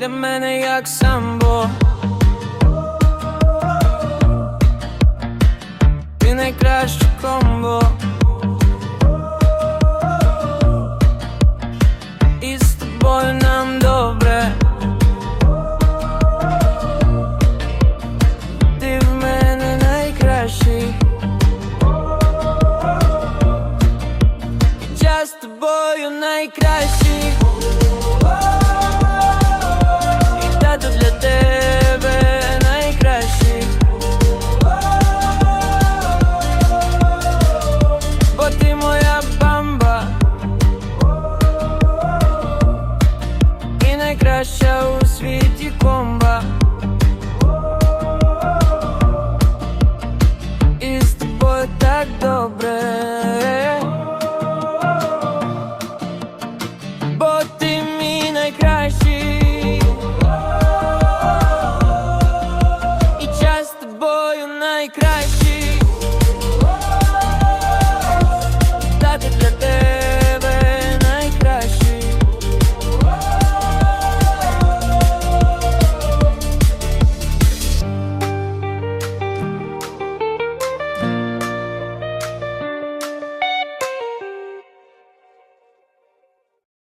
для мене як самбо. Ти найкраще комбо. І з тобою нам добре. Ти в мене найкращий. Я з тобою найкращий. найкраща у світі комба.